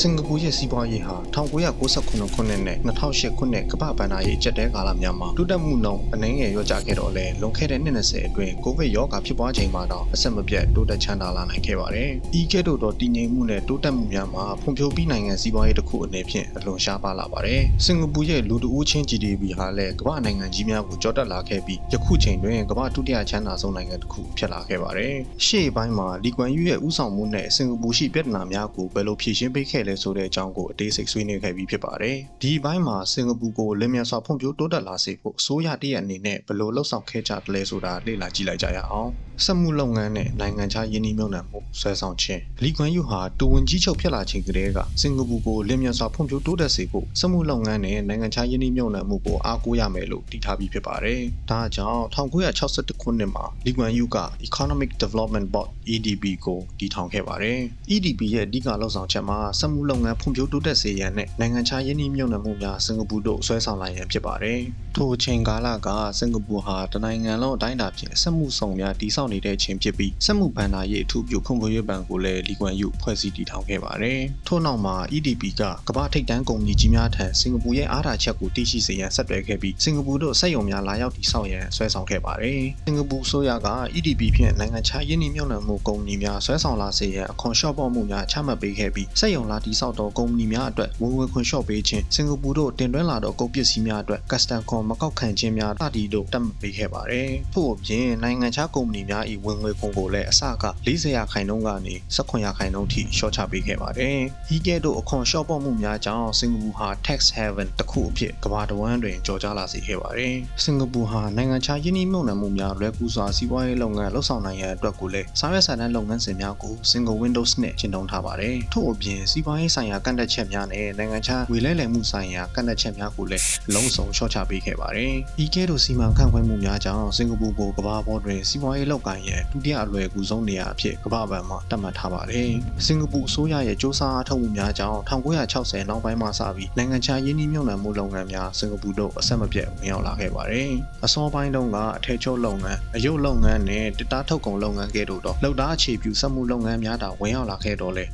စင်ကာပူရဲ့စီးပွားရေးဟာ1998ခုနှစ်နဲ့2008ခုနှစ်ကမ္ဘာ့ဘဏ္ဍာရေးအကျပ်တဲကာလများမှာတိုးတက်မှုနှုန်းအနည်းငယ်လျော့ကျခဲ့တော့လဲလွန်ခဲ့တဲ့နှစ်20အတွင်းကိုဗစ်ရောဂါဖြစ်ပွားချိန်မှာတော့အဆက်မပြတ်တိုးတက်ချမ်းသာလာနိုင်ခဲ့ပါတယ်။ဤကဲ့သို့သောတည်ငြိမ်မှုနဲ့တိုးတက်မှုများမှာဖွံ့ဖြိုးပြီးနိုင်ငံစီးပွားရေးတစ်ခုအနေဖြင့်အလွန်ရှားပါလာပါတယ်။စင်ကာပူရဲ့လူတဦးချင်း GDP ဟာလည်းကမ္ဘာနိုင်ငံကြီးများကိုကျော်တက်လာခဲ့ပြီးယခုချိန်တွင်ကမ္ဘာဒုတိယချမ်းသာဆုံးနိုင်ငံတစ်ခုဖြစ်လာခဲ့ပါတယ်။ရှေ့ပိုင်းမှာလီကွမ်ယူရဲ့ဥဆောင်မှုနဲ့စင်ကာပူရှိပြည်ထနာများကိုဘယ်လိုဖြည့်ရှင်းပေးခဲ့လဲဆိုတဲ့အကြောင်းကိုအသေးစိတ်ဆွေးနွေးခဲ့ပြီးဖြစ်ပါတယ်။ဒီဘိုင်းမှာစင်ကာပူကိုလင်မြန်စွာဖွံ့ဖြိုးတိုးတက်လာစေဖို့အစိုးရတရက်အနေနဲ့ဘယ်လိုလှုပ်ဆောင်ခဲ့ကြတယ်လဲဆိုတာလေ့လာကြည့်လိုက်ကြရအောင်။စက်မှုလုပ်ငန်းနဲ့နိုင်ငံခြားယင်းနှိမ့်မြုံမှုဆွဲဆောင်ခြင်းလီကွမ်ယူဟာတူဝင်ကြီးချုပ်ဖြစ်လာချိန်ကတည်းကစင်ကာပူကိုလင်မြန်စွာဖွံ့ဖြိုးတိုးတက်စေဖို့စက်မှုလုပ်ငန်းနဲ့နိုင်ငံခြားယင်းနှိမ့်မြုံမှုကိုအားကိုးရမယ်လို့တည်ထားပြီးဖြစ်ပါတယ်။ဒါကြောင့်1961ခုနှစ်မှာလီကွမ်ယူက Economic Development Board EDB ကိုတည်ထောင်ခဲ့ပါတယ်။ EDB ရဲ့အဓိကလှုပ်ဆောင်ချက်မှာစက်မှုလုပ်ငန်းဖွံ့ဖြိုးတိုးတက်စေရန်နဲ့နိုင်ငံခြားယင်းနှိမ့်မြုံမှုများစင်ကာပူတို့ဆွဲဆောင်လာရန်ဖြစ်ပါတယ်။ထိုအချိန်ကာလကစင်ကာပူဟာတနိုင်ငံလုံးအတိုင်းအတာဖြင့်စက်မှုဆောင်များတည်ဆောက်နေတဲ့ချိန်ဖြစ်ပြီးစက်မှုဘဏ္ဍာရေးအထူးပြုဖွံ့ဖြိုးရေးဘဏ်ကိုလည်းလီကွမ်ယူဖွဲ့စည်းတည်ထောင်ခဲ့ပါတယ်။ထို့နောက်မှာ EDB ကကမ္ဘာထိပ်တန်းကုမ္ပဏီကြီးများထံစင်ကာပူရဲ့အားသာချက်ကိုသိရှိစေရန်ဆက်သွယ်ခဲ့ပြီးစင်ကာပူတို့စက်ရုံများလာရောက်တည်ဆောက်ရန်ဆွဲဆောင်ခဲ့ပါတယ်။စင်ကာပူဆိုရက EDB ဖြင့်နိုင်ငံခြားယင်းနှိမ့်မြုံမှုကုမ္ပဏီများဆွဲဆောင်လာစေရန်အခွန်လျှော့ပေါ့မှုများချမှတ်ပေးခဲ့ပြီးစက်ရုံလာတည်ဆောက်သောကုမ္ပဏီများအတွက်ဝင်ငွေခွန်လျှော့ပေးခြင်းစင်ကာပူတို့တင်သွင်းလာသောကုန်ပစ္စည်းများအတွက် custom ခွန်မကောက်ခံခြင်းများတတိတို့တတ်မှတ်ပေးခဲ့ပါတယ်။ထို့အပြင်နိုင်ငံခြားကုမ္ပဏီများ၏ဝင်ငွေခွန်ကိုလည်းအစက40ရာခိုင်နှုန်းကနေ18ရာခိုင်နှုန်းထိလျှော့ချပေးခဲ့ပါတယ်။ဤကဲ့သို့အခွန်လျှော့ပေါ့မှုများကြောင့်စင်ကာပူဟာ tax haven တစ်ခုအဖြစ်ကမ္ဘာတစ်ဝန်းတွင်ကြော်ကြားလာစေခဲ့ပါတယ်။စင်ကာပူဟာနိုင်ငံခြားယင်းနှိမ့်မြုံနှံမှုများလွယ်ကူစွာစီးပွားရေးလုပ်ငန်းလှုပ်ဆောင်နိုင်ရန်အတွက်ကိုလည်းစာရွက်စာတမ်းလုပ်ငန်းစဉ်များကို single windows နဲ့ကျင့်သုံးထားပါတယ်။ထို့အပြင်စီးပွားရေးဆိုင်ရာကန့်သက်ချက်များနဲ့နိုင်ငံခြားဝေလဲလှယ်မှုဆိုင်ရာကန့်သက်ချက်များကိုလည်းလုံးစုံလျှော့ချပေးခဲ့ပါတယ်။ဤကဲ့သို့စီမံခန့်ခွဲမှုများကြောင့်စင်ကာပူကိုကမ္ဘာပေါ်တွင်စီးပွားရေးလုပ်ကိုင်ရန်ဒုတိယအလွယ်ကူဆုံးနေရာအဖြစ်ကမ္ဘာ့ဘဏ်မှသတ်မှတ်ထားပါတယ်။စင်ကာပူအစိုးရရဲ့စ조사အားထုတ်မှုများကြောင့်1960နောက်ပိုင်းမှစပြီးနိုင်ငံခြားယင်းနှိမ့်မြုံနှံမှုလုပ်ငန်းများစင်ကာပူတို့အဆက်မပြတ်ဝင်ရောက်လာခဲ့ပါတယ်။အစောပိုင်းတုန်းကအထည်ချုပ်လုပ်ငန်းအယုတ်လုပ်ငန်းနဲ့တစ်သားထုတ်ကုန်လုပ်ငန်းကဲ့သို့သောလောက်သားအခြေပြုစက်မှုလုပ်ငန်းများတာဝင်ရောက်လာခဲ့တော့လေ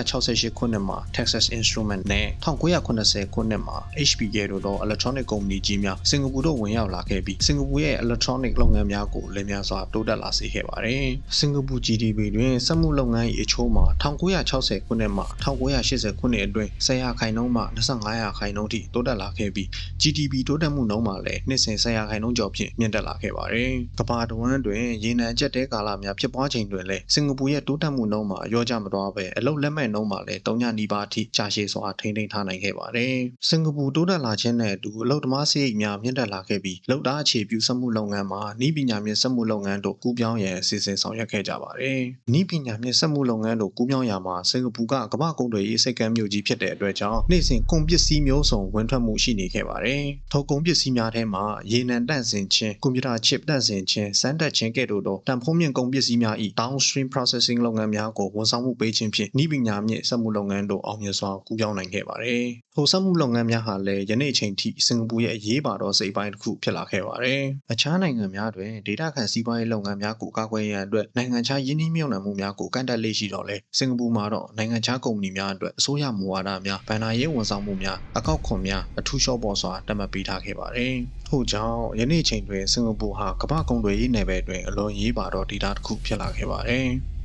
1968ခုနှစ်မှာ Texas Instrument နဲ့1980ခုနှစ်မှာ HP ကဲ့သို့သော electronic ကုမ္ပဏီကြီးများစင်ကာပူတို့ဝင်ရောက်လာခဲ့ပြီးစင်ကာပူရဲ့ electronic လုပ်ငန်းများကိုလင်းမြန်စွာတိုးတက်လာစေခဲ့ပါတယ်။စင်ကာပူ GDP တွင်စက်မှုလုပ်ငန်း၏အချိုးမှာ1960ခုနှစ်မှ1980ခုနှစ်အတွင်း10ရာခိုင်နှုန်းမှ25ရာခိုင်နှုန်းထိတိုးတက်လာခဲ့ပြီး GDP တိုးတက်မှုနှုန်းမှာလည်းနှစ်စဉ်10ရာခိုင်နှုန်းကျော်ဖြင့်မြင့်တက်လာခဲ့ပါတယ်။ကမ္ဘာတဝန်းတွင်ရေနံကျက်တဲကာလများဖြစ်ပွားချိန်တွင်လည်းစင်ကာပူရဲ့တိုးတက်မှုနှုန်းမှာရောကြမသွားပဲအလုတ်လက်မဲ့နှုန်းမှာလည်းတုံညနီးပါးထိကြာရှည်စွာထိန်းသိမ်းထားနိုင်ခဲ့ပါတယ်။စင်ကာပူတိုးတက်လာခြင်းနဲ့အတူအလုတ်သမားစရိတ်များမြင့်တက်လာခဲ့ပြီးလောက်သားအခြေပြုစက်မှုလုပ်ငန်းမှာဤပညာမြင့်စက်မှုလုပ်ငန်းတို့ကူးပြောင်းရန်အစီအစဉ်ဆောင်ရွက်ခဲ့ကြပါတယ်။ဤပညာမြင့်စက်မှုလုပ်ငန်းတို့ကူးပြောင်းရမှာစင်ကာပူကကမ္ဘာကုန်သွယ်ရေးစိတ်ကမ်းမြို့ကြီးဖြစ်တဲ့အတွက်ကြောင့်နေ့စဉ်ကုန်ပစ္စည်းမျိုးစုံဝင်ထွက်မှုရှိနေခဲ့ပါတယ်။ထိုကုန်ပစ္စည်းများထဲမှာရေနံတန့်စင်ခြင်းကွန်ပျူတာ chip တန့်စင်ခြင်းစမ်းတက်ခြင်းကဲ့သို့သောတန်ဖိုးမြင့်ကုန်ပစ္စည်းများ၏ downstream processing လုပ်ငန်းများကိုဝန်ဆောင်မှုပေးခြင်းဖြင့်ဤပညာမြင့်စက်မှုလုပ်ငန်းတို့အောင်မြင်စွာကူးပြောင်းနိုင်ခဲ့ပါတယ်။ထိုစက်မှုလုပ်ငန်းများဟာလည်းယနေ့အချိန်ထိစင်ကာပူရဲ့အရေးပါသောစိတ်ပိုင်းတစ်ခုဖြစ်လာခဲ့ပါတယ်။အခြားနိုင်ငံများတွင်ဒေတာခံစီးပွားရေးလုပ်ငန်းများကိုကာကွယ်ရန်အတွက်နိုင်ငံခြားယင်းနှိမ့်မြုံနှံမှုများကိုကန့်တက်လေ့ရှိတော့လေစင်ကာပူမှာတော့နိုင်ငံခြားကုမ္ပဏီများအတွက်အစိုးရမူဝါဒများဗန်နာရေးဝန်ဆောင်မှုများအကောက်ခွန်များအထူးလျှော့ပေါ်စွာတတ်မှတ်ပေးထားခဲ့ပါတယ်။ထို့ကြောင့်ယနေ့ချိန်တွင်စင်ကာပူဟာကမ္ဘာကုန်သွယ်ရေးနယ်ပယ်တွင်အလွန်ရေးပါသောဒေတာတစ်ခုဖြစ်လာခဲ့ပါတယ်။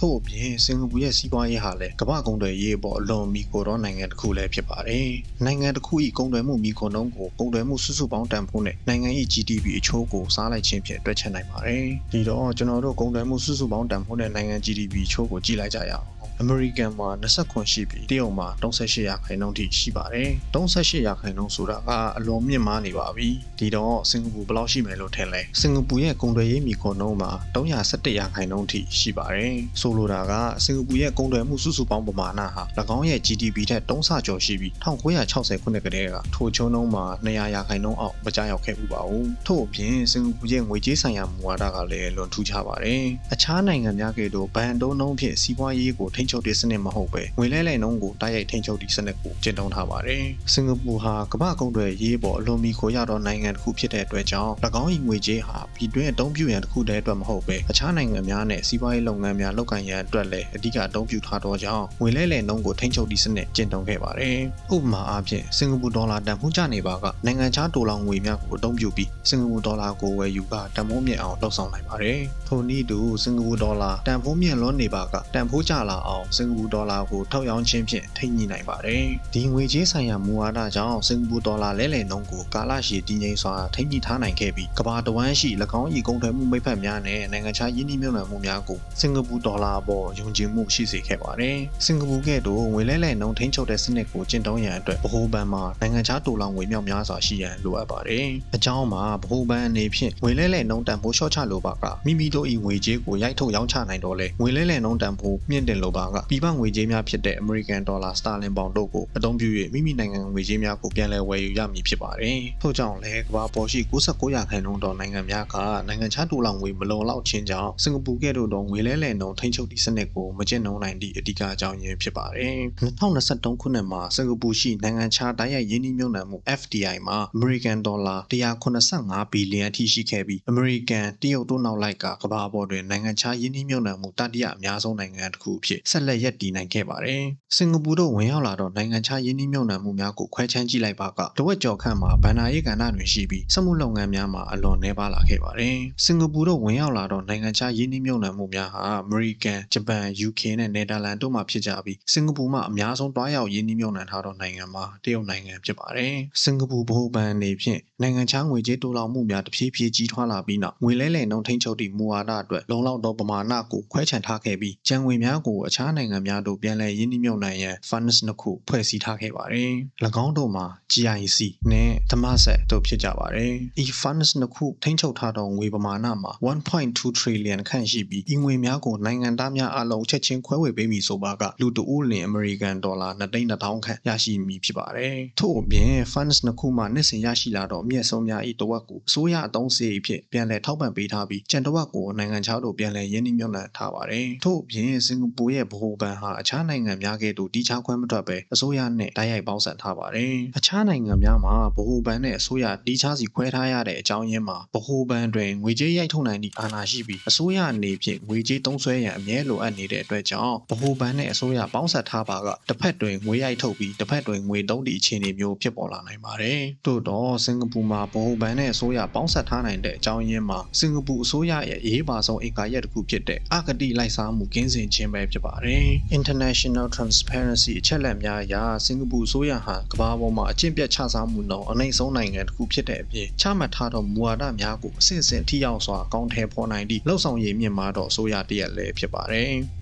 ထို့အပြင်စင်ကာပူရဲ့စီးပွားရေးဟာလည်းကမ္ဘာကုန်သွယ်ရေးအပေါ်အလွန်မီကိုတော့နိုင်ငံတစ်ခုလည်းဖြစ်ပါတယ်။နိုင်ငံတစ်ခု၏ကုန်သွယ်မှုမီကိုနှုန်းကိုကုန်သွယ်မှုစုစုပေါင်းတန်ဖိုးနဲ့နိုင်ငံ၏ GDP အချိုးကိုစားလိုက်ခြင်းဖြင့်တွက်ချက်နိုင်ပါတယ်။ဒီတော့ကျွန်တော်တို့ကုန်သွယ်မှုစုစုပေါင်းတန်ဖိုးနဲ့နိုင်ငံ GDP အချိုးကိုကြည့်လိုက်ကြရအောင်။ American မှာ29ရှိပြီးတရုတ်မှာ38ရာခိုင်နှုန်းထိရှိပါတယ်။38ရာခိုင်နှုန်းဆိုတာကအလွန်မြင့်မားနေပါပြီ။ဒီတော့စင်ကာပူဘယ်လောက်ရှိမယ်လို့ထင်လဲ။စင်ကာပူရဲ့ကုန်သွယ်ရေးမီခွန်နှုန်းမှာ317ရာခိုင်နှုန်းထိရှိပါတယ်။ဆိုလိုတာကစင်ကာပူရဲ့ကုန်သွယ်မှုစုစုပေါင်းပမာဏဟာ၎င်းရဲ့ GDP ထက်3ဆကျော်ရှိပြီး1960ခုနှစ်ကတည်းကထိုချုံနှုန်းမှာ200ရာခိုင်နှုန်းအောက်မကျရောက်ခဲ့ဘူးပါဘူး။ထို့အပြင်စင်ကာပူရဲ့ငွေကြေးဆိုင်ရာမူဝါဒကလည်းလွန်ထူးခြားပါတယ်။အခြားနိုင်ငံများကဲ့သို့ဘဏ်တုံးနှုန်းဖြင့်စီးပွားရေးကိုထိန်းချုပ်တဲ့စနစ်မဟုတ်ပဲငွေလဲလှယ်နှုန်းကိုတိုက်ရိုက်ထိန်းချုပ်သည့်စနစ်ကိုကျင့်သုံးထားပါတယ်စင်ကာပူဟာကမ္ဘာကုန်သွယ်ရေးပေါ်အလွန်မီခိုရသောနိုင်ငံတစ်ခုဖြစ်တဲ့အတွက်ကြောင့်၎င်း၏ငွေကြေးဟာပြည်တွင်းအသုံးပြုရန်တစ်ခုတည်းအတွက်မဟုတ်ပဲအခြားနိုင်ငံများနဲ့စီးပွားရေးလုပ်ငန်းများလုပ်ကိုင်ရန်အတွက်လည်းအဓိကအသုံးပြုထားသောကြောင့်ငွေလဲလှယ်နှုန်းကိုထိန်းချုပ်သည့်စနစ်ကျင့်သုံးခဲ့ပါတယ်ဥပမာအားဖြင့်စင်ကာပူဒေါ်လာတန်ဖိုးကျနေပါကနိုင်ငံခြားဒေါ်လာငွေများကိုအသုံးပြုပြီးစင်ကာပူဒေါ်လာကိုဝယ်ယူကတန်ဖိုးမြင့်အောင်လှုပ်ဆောင်နိုင်ပါတယ်ထိုနည်းတူစင်ကာပူဒေါ်လာတန်ဖိုးမြင့်လွန်းနေပါကတန်ဖိုးကျလာအောင်စင်ကာပူဒေါ်လာကိုထောက်ရောင်းခြင်းဖြင့်ထိန်းညှိနိုင်ပါတယ်ဒီငွေကြေးဆိုင်ရာမူဝါဒကြောင့်စင်ကာပူဒေါ်လာလဲလှယ်နှုန်းကိုကာလရှည်တည်ငြိမ်စွာထိန်းညှိထားနိုင်ခဲ့ပြီးကမ္ဘာတဝန်းရှိ၎င်း၏ကုန်သွယ်မှုမိတ်ဖက်များနဲ့နိုင်ငံခြားယင်းနှိမ့်မြုပ်နှံမှုများကိုစင်ကာပူဒေါ်လာအပေါ်ယုံကြည်မှုရှိစေခဲ့ပါတယ်စင်ကာပူကဲ့သို့ငွေလဲလှယ်နှုန်းထိန်းချုပ်တဲ့စနစ်ကိုကျင့်သုံးရန်အတွက်ဗဟိုဘဏ်မှာနိုင်ငံခြားဒေါ်လာငွေမြောက်များစွာရှိရန်လိုအပ်ပါတယ်အကြောင်းမှာဗဟိုဘဏ်အနေဖြင့်ငွေလဲလှယ်နှုန်းတန်ဖိုးလျှော့ချလိုပါကမိမိတို့၏ငွေကြေးကိုရိုက်ထုတ်ရောင်းချနိုင်တော့လေငွေလဲလှယ်နှုန်းတန်ဖိုးမြင့်တင်လိုပါကပြည်ပငွေကြေးများဖြစ်တဲ့ American Dollar Sterling Pound တို့ကိုအသုံးပြု၍မိမိနိုင်ငံငွေကြေးများကိုပြန်လည်ဝယ်ယူရမည်ဖြစ်ပါတယ်ထို့ကြောင့်လည်းကမ္ဘာပေါ်ရှိ69ရာခိုင်နှုန်းသောနိုင်ငံများကနိုင်ငံခြားဒေါ်လာငွေမလုံလောက်ခြင်းကြောင့်စင်ကာပူကဲ့သို့သောငွေလဲလှယ်နှုန်းထိန်းချုပ်သည့်စနစ်ကိုမကျင့်သုံးနိုင်သည့်အဓိကအကြောင်းရင်းဖြစ်ပါတယ်2023ခုနှစ်မှာစင်ကာပူရှိနိုင်ငံခြားတိုက်ရိုက်ရင်းနှီးမြှုပ်နှံမှု FDI မှာ American Dollar 185ဘီလီယံအထိရှိခဲ့ပြီး American တရုတ်တို့နောက်လိုက်ကကမ္ဘာပေါ်တွင်နိုင်ငံခြားရင်းနှီးမြှုပ်နှံမှုတတိယအများဆုံးနိုင်ငံတစ်ခုအဖြစ်ဆက်လက်ရပ်တည်နိုင်ခဲ့ပါတယ်စင်ကာပူတို့ဝင်ရောက်လာတော့နိုင်ငံခြားရင်းနှီးမြှုပ်နှံမှုများကိုခွဲခြမ်းကြည့်လိုက်ပါကတဝက်ကျော်ခန့်မှာဗန်နာရေးကဏ္ဍတွင်ရှိပြီးစက်မှုလုပ်ငန်းများမှာအလွန်နှဲပါလာခဲ့ပါတယ်စင်ကာပူတို့ဝင်ရောက်လာတော့နိုင်ငံခြားရင်းနှီးမြှုပ်နှံမှုများဟာ American, Japan, UK နဲ့ Netherlands တို့မှဖြစ်ကြပြီးစင်ကာပူမှအများဆုံးတွားရောက်ရင်းနှီးမြှုပ်နှံထားသောနိုင်ငံမှာတရုတ်နိုင်ငံဖြစ်ပါတယ်စင်ကာပူဗဟိုဘဏ်အနေဖြင့်နိုင်ငံခြားငွေကြေးတိုးလောင်မှုများတဖြည်းဖြည်းကြီးထွားလာပြီးနောက်ငွေလဲလှယ်နှုန်းထိန်းချုပ်သည့်မူဝါဒအတွက်လုံလောက်သောပမာဏကိုခွဲခြားထားခဲ့ပြီးကျန်ငွေများကိုအခြားနိုင်ငံများသို့ပြန်လည်ရင်းနှီးမြှုပ်နှံရန် funds နှစ်ခုဖွဲ့စည်းထားခဲ့ပါတယ်၎င်းတို့မှာ GIC နဲ့ Temasek တို့ဖြစ်ကြပါတယ်။ e funds နှစ်ခုထိန်းချုပ်ထားသောငွေပမာဏမှာ1.2 trillion ခန့်ရှိပြီးဤငွေများကိုနိုင်ငံသားများအလုံးချက်ချင်းခွဲဝေပေးမည်ဆိုပါကလူတဦးလင် American Dollar 2,200ခန့်ရရှိမည်ဖြစ်ပါတယ်။ထို့အပြင် funds နှစ်ခုမှနှစ်စဉ်ရရှိလာသောအမြင့်ဆုံးများ၏တဝက်ကိုအစိုးရအသုံးစရိတ်ဖြစ်ပြန်လည်ထောက်ပံ့ပေးထားပြီးကျန်တဝက်ကိုနိုင်ငံခြားသို့ပြန်လည်ရင်းနှီးမြှုပ်နှံထားပါတယ်။ထို့အပြင်စင်ကာပူရဲ့ဗဟိုဘဏ်ဟာအခြားနိုင်ငံများကဲ့သို့တီးခြားခွင့်မထွက်ဘဲအစိုးရနဲ့တိုက်ရိုက်ပေါင်းစပ်ထားပါတယ်။အခြားနိုင်ငံများမှာဗဟိုဘဏ်နဲ့အစိုးရတီးခြားစီခွဲထားရတဲ့အကြောင်းရင်းမှာဗဟိုဘဏ်တွင်ငွေကြေးရိုက်ထုတ်နိုင်သည့်အာဏာရှိပြီးအစိုးရအနေဖြင့်ငွေကြေးသုံးစွဲရန်အမြဲလိုအပ်နေတဲ့အတွက်ကြောင့်ဗဟိုဘဏ်နဲ့အစိုးရပေါင်းစပ်ထားပါကတစ်ဖက်တွင်ငွေရိုက်ထုတ်ပြီးတစ်ဖက်တွင်ငွေသုံးသည့်အခြေအနေမျိုးဖြစ်ပေါ်လာနိုင်ပါတယ်။သို့တော့စင်ကာပူမှာဗဟိုဘဏ်နဲ့အစိုးရပေါင်းစပ်ထားနိုင်တဲ့အကြောင်းရင်းမှာစင်ကာပူအစိုးရရဲ့အရေးပါဆုံးအင်္ဂါရက်တစ်ခုဖြစ်တဲ့အကတိလိုက်စားမှုကင်းစင်ခြင်းပဲဖြစ်ပါတယ်။ International Transparency အချက်အလက်များအရစင်ကာပူအစိုးရဟာကမ္ဘာပေါ်မှာအကျင့်ပြတ်ချစားမှုနှုန်းအနိုင်ဆုံးနိုင်ငံတစ်ခုဖြစ်တဲ့အပြင်ချမှတ်ထားသောမူဝါဒများကိုအစစ်အစစ်ထိရောက်စွာအကောင်းထည်ဖော်နိုင်သည့်လှုပ်ဆောင်ရည်မြင့်မားသောအစိုးရတစ်ရပ်လည်းဖြစ်ပါတယ်။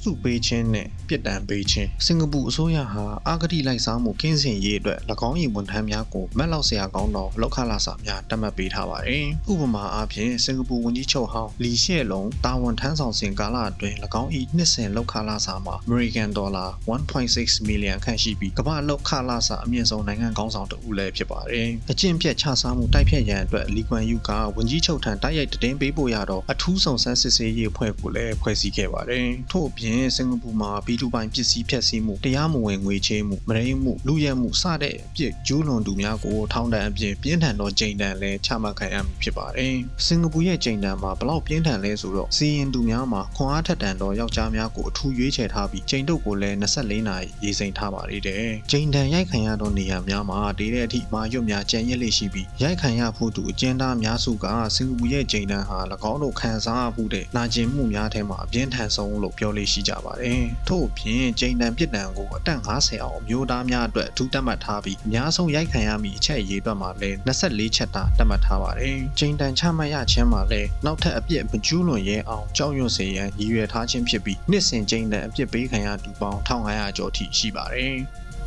စုပေးခြင်းနဲ့ ပြစ်ဒဏ်ပေးခြင်းစင်ကာပူအစိုးရဟာအာဂတိလိုက်စားမှုကင်းစင်ရေးအတွက်၎င်း၏ဝန်ထမ်းများကိုမက်လောက်ဆရာကောင်းသောလောက်ခလာစာများတတ်မှတ်ပေးထားပါတယ်။ဥပမာအားဖြင့်စင်ကာပူဝန်ကြီးချုပ်ဟောင်းလီရှဲလုံတာဝန်ထမ်းဆောင်စဉ်ကာလအတွင်း၎င်း၏နှစ်စဉ်လောက်ခလာစာမှာ American Dollar 1.6 million ခန့်ရှိပြီးကမ္ဘာလောက်ခလာစာအမြင့်ဆုံးနိုင်ငံကောင်းဆောင်တဦးလည်းဖြစ်ပါတယ်။အကျင့်ပြတ်ချစားမှုတိုက်ဖြတ်ရန်အတွက်လီကွမ်ယူကဝန်ကြီးချုပ်ထံတိုက်ရိုက်တည်င်းပေးဖို့ရတော့အထူးဆောင်ဆန်းစစ်ဆေးရေးအဖွဲ့ကိုလည်းဖွဲ့စည်းခဲ့ပါတယ်။ထို့အပြင်စင်ကာပူမှာဘီတူပိုင်ပစ္စည်းဖြတ်စည်းမှုတရားမဝင်ငွေချေးမှုမရိမှုလူရဲမှုစတဲ့အပြစ်ကျူးလွန်သူများကိုထောင်ဒဏ်အပြင်ပြင်းထန်သောကြိမ်ဒဏ်လည်းချမှတ်ခံရမှာဖြစ်ပါတယ်။စင်ကာပူရဲ့ကြိမ်ဒဏ်မှာဘလောက်ပြင်းထန်လဲဆိုတော့စီရင်သူများမှာခွန်အားထက်တန်သောယောက်ျားများကိုအထူးရွေးချယ်ထားပြီးကြိမ်တုပ်ကိုလည်း24နာရီရေးစိမ်ထားပါသေးတယ်။ကြိမ်ဒဏ်ရိုက်ခံရသောနေရာများမှာဒေတဲ့အထိမာရွတ်များကြံ့ရစ်လေးရှိပြီးရိုက်ခံရဖို့သူအကျဉ်းသားများစုကစင်ကာပူရဲ့ကြိမ်ဒဏ်ဟာ၎င်းတို့ခံစားမှုတဲ့နာကျင်မှုများထဲမှာအပြင်းထန်ဆုံးလို့ပြောလို့ရှိကြပါတယ်။ထို့အပြင်ကြိမ်ဒဏ်ပြစ်ဒဏ်ကိုအတက်50အောင်အမျိုးသားများအတွက်အထူးတတ်မှတ်ထားပြီးအများဆုံးရိုက်ခံရမည့်အချက်အရေးအတွက်မှာလည်း24ချက်တာတတ်မှတ်ထားပါတယ်။ကြိမ်ဒဏ်ချမှတ်ရခြင်းမှာလည်းနောက်ထပ်အပြစ်မကျူးလွန်ရဲအောင်ကြောက်ရွံ့စေရန်ရည်ရွယ်ထားခြင်းဖြစ်ပြီးနှစ်စဉ်ကြိမ်ဒဏ်အပြစ်ပေးခံရသူပေါင်း1500ကျော်ထိရှိပါတယ်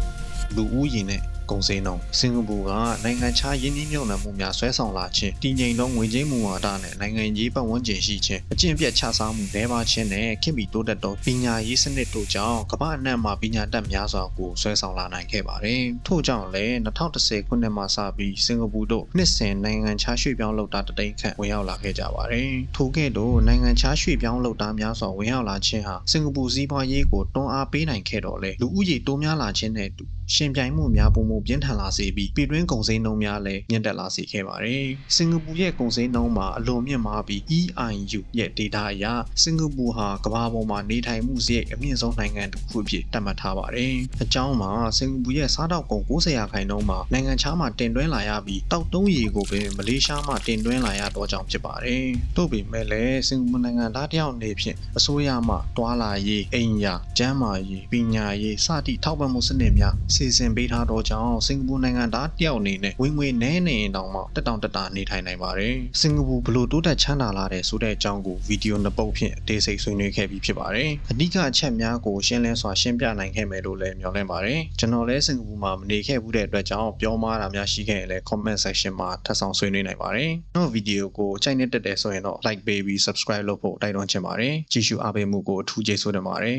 ။လူဦးရေနဲ့ ကုန်စည်နှုန်းစင်ကာပူကနိုင်ငံခြားယင်းနှီးမြှုပ်နှံမှုများဆွဲဆောင်လာခြင်းတည်ငြိမ်သောငွေကြေးမူဝါဒနဲ့နိုင်ငံရေးပတ်ဝန်းကျင်ရှိခြင်းအကျင့်ပြတ်ခြစားမှုနှဲပါခြင်းနဲ့ခေတ်မီတိုးတက်သောပညာရေးစနစ်တို့ကြောင့်ကမ္ဘာအနှံ့မှာပညာတတ်များစွာကိုဆွဲဆောင်လာနိုင်ခဲ့ပါတယ်ထို့ကြောင့်လည်း2010ခုနှစ်မှာစပြီးစင်ကာပူတို့နှစ်စဉ်နိုင်ငံခြားရွှေ့ပြောင်းလုပ်သားတသိန်းခန့်ဝင်ရောက်လာခဲ့ကြပါတယ်ထို့ကဲ့သို့နိုင်ငံခြားရွှေ့ပြောင်းလုပ်သားများစွာဝင်ရောက်လာခြင်းဟာစင်ကာပူစည်းပွားရေးကိုတွန်းအားပေးနိုင်ခဲ့တော့လေလူဦးရေတိုးများလာခြင်းနဲ့အတူရှင်ပြိုင်မှုများပုံမှုပြင်းထန်လာစေပြီးပြည်တွင်းကုန်စည်နှုန်းများလည်းမြင့်တက်လာစေခဲ့ပါတယ်စင်ကာပူရဲ့ကုန်စည်နှုန်းမှာအလွန်မြင့်မားပြီး EIU ရဲ့ data အရစင်ကာပူဟာကမ္ဘာပေါ်မှာနေထိုင်မှုစရိတ်အမြင့်ဆုံးနိုင်ငံတစ်ခုအဖြစ်သတ်မှတ်ထားပါတယ်အကြောင်းမှာစင်ကာပူရဲ့စားတောက်ကုန်90ရာခိုင်နှုန်းမှာနိုင်ငံခြားမှာတင်သွင်းလာရပြီးတောက်တုံးရီကိုပဲမလေးရှားမှာတင်သွင်းလာရတော့ကြောင်းဖြစ်ပါတယ်တို့ပေမဲ့လည်းစင်ကာပူနိုင်ငံသားတယောက်အနေဖြင့်အစိုးရမှတွာလာရေးအိမ်ယာကျန်းမာရေးပညာရေးစသည့်ထောက်ပံ့မှုစနစ်များစီစဉ်ပေးထားတော့ကြောင်းစင်ကာပူနိုင်ငံသားတယောက်အနေနဲ့ဝင်ငွေနည်းနေရင်တောင်မှတက်တောင်တက်တာနေထိုင်နိုင်ပါတယ်စင်ကာပူဘလို့တိုးတက်ချမ်းသာလာတဲ့ဆိုတဲ့အကြောင်းကိုဗီဒီယိုနှစ်ပုတ်ဖြင့်အသေးစိတ်ဆွေးနွေးခဲ့ပြီးဖြစ်ပါတယ်အဓိကအချက်များကိုရှင်းလင်းစွာရှင်းပြနိုင်ခဲ့မယ်လို့လည်းမျှော်လင့်ပါတယ်ကျွန်တော်လည်းစင်ကာပူမှာမနေခဲ့ဘူးတဲ့အတွက်ကြောင့်ပြောမှားတာများရှိခဲ့ရင်လည်း comment section မှာထပ်ဆောင်ဆွေးနွေးနိုင်ပါတယ်ကျွန်တော်ဗီဒီယိုကိုကြိုက်နေတက်တယ်ဆိုရင်တော့ like ပေးပြီး subscribe လုပ်ဖို့တိုက်တွန်းချင်ပါတယ်ကြည့်ရှုအားပေးမှုကိုအထူးကျေးဇူးတင်ပါတယ်